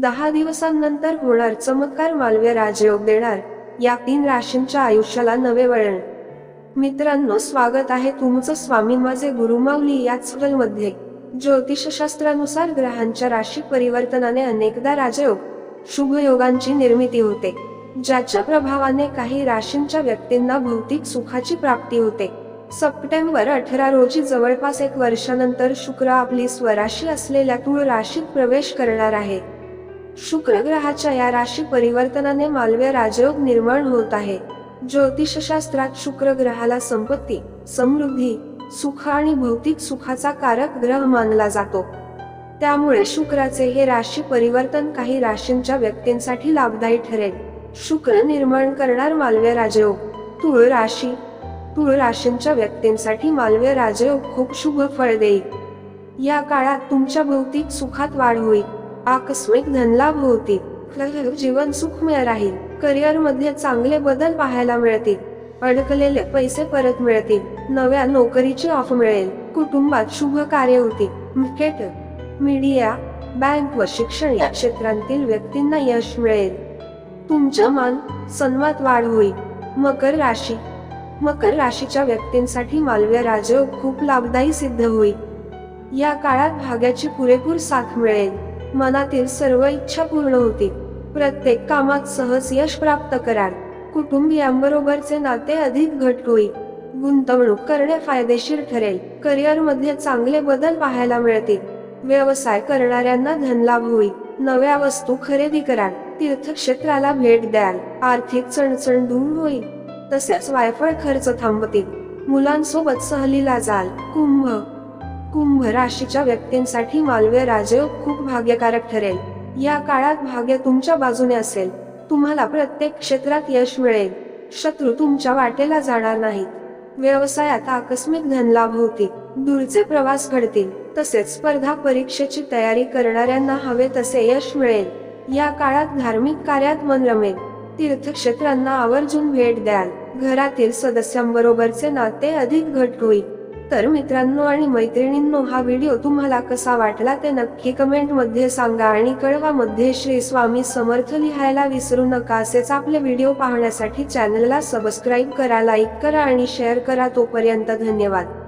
दहा दिवसांनंतर होणार चमत्कार मालव्य राजयोग देणार या तीन राशींच्या आयुष्याला नवे वळण. मित्रांनो स्वागत आहे तुमचं स्वामी माझे गुरुमावली या मध्ये ज्योतिषशास्त्रानुसार ग्रहांच्या राशी परिवर्तनाने अनेकदा राजयोग शुभ योगांची निर्मिती होते ज्याच्या प्रभावाने काही राशींच्या व्यक्तींना भौतिक सुखाची प्राप्ती होते. सप्टेंबर अठरा रोजी जवळपास एक वर्षानंतर शुक्र आपली स्वराशी असलेल्या तुळ राशीत प्रवेश करणार आहे. शुक्र ग्रहाच्या या राशी परिवर्तनाने मालव्य राजयोग निर्माण होत आहे. ज्योतिषशास्त्रात शुक्र ग्रहाला संपत्ती समृद्धी सुख आणि भौतिक सुखाचा कारक ग्रह मानला जातो. त्यामुळे शुक्राचे हे राशी परिवर्तन काही राशींच्या व्यक्तींसाठी लाभदायी ठरेल. शुक्र निर्माण करणार मालव्य राजयोग. तुळ राशी तुळ राशींच्या व्यक्तींसाठी मालव्य राजयोग खूप शुभ फळ देईल. या काळात तुमच्या भौतिक सुखात वाढ होईल. आकस्मिक धनलाभ होतील जीवन सुखमय राहील. करिअरमध्ये चांगले बदल पाहायला मिळतील. अडकलेले पैसे परत मिळतील. नव्या नोकरीची ऑफ मिळेल. कुटुंबात शुभ कार्य होतील. क्रिकेट मीडिया बँक व शिक्षण या क्षेत्रांतील व्यक्तींना यश मिळेल. तुमच्या मान सन्मात वाढ होईल. मकर राशी मकर राशीच्या व्यक्तींसाठी मालव्य राजयोग खूप लाभदायी सिद्ध होईल. या काळात भाग्याची पुरेपूर साथ मिळेल. मनातील सर्व इच्छा पूर्ण होतील प्रत्येक कामात सहज यश प्राप्त कराल. कुटुंबियांबरोबरचे नाते अधिक घट होईल गुंतवणूक करणे फायदेशीर ठरेल. करिअरमध्ये चांगले बदल पाहायला मिळतील. व्यवसाय करणाऱ्यांना धनलाभ होईल नव्या वस्तू खरेदी कराल. तीर्थक्षेत्राला भेट द्याल. आर्थिक चणचण दूर होईल तसेच वायफळ खर्च थांबतील. मुलांसोबत सहलीला जाल. कुंभ कुंभ राशीच्या व्यक्तींसाठी मालव्य राजयोग खूप भाग्यकारक ठरेल. या काळात भाग्य तुमच्या बाजूने असेल. तुम्हाला प्रत्येक क्षेत्रात यश मिळेल. शत्रू तुमच्या वाटेला जाणार नाहीत. व्यवसायात आकस्मिक धनलाभ होतील. दूरचे प्रवास घडतील. तसेच स्पर्धा परीक्षेची तयारी करणाऱ्यांना हवे तसे यश मिळेल. या काळात धार्मिक कार्यात मन रमेल. तीर्थक्षेत्रांना आवर्जून भेट द्याल. घरातील सदस्यांबरोबरचे नाते अधिक घट होईल. तर मित्रांनो आणि मैत्रिणींनो हा व्हिडिओ तुम्हाला कसा वाटला ते नक्की कमेंटमध्ये सांगा आणि कळवा मध्ये श्री स्वामी समर्थ लिहायला विसरू नका असेच आपले व्हिडिओ पाहण्यासाठी चॅनलला सबस्क्राईब करा लाईक करा आणि शेअर करा तोपर्यंत धन्यवाद.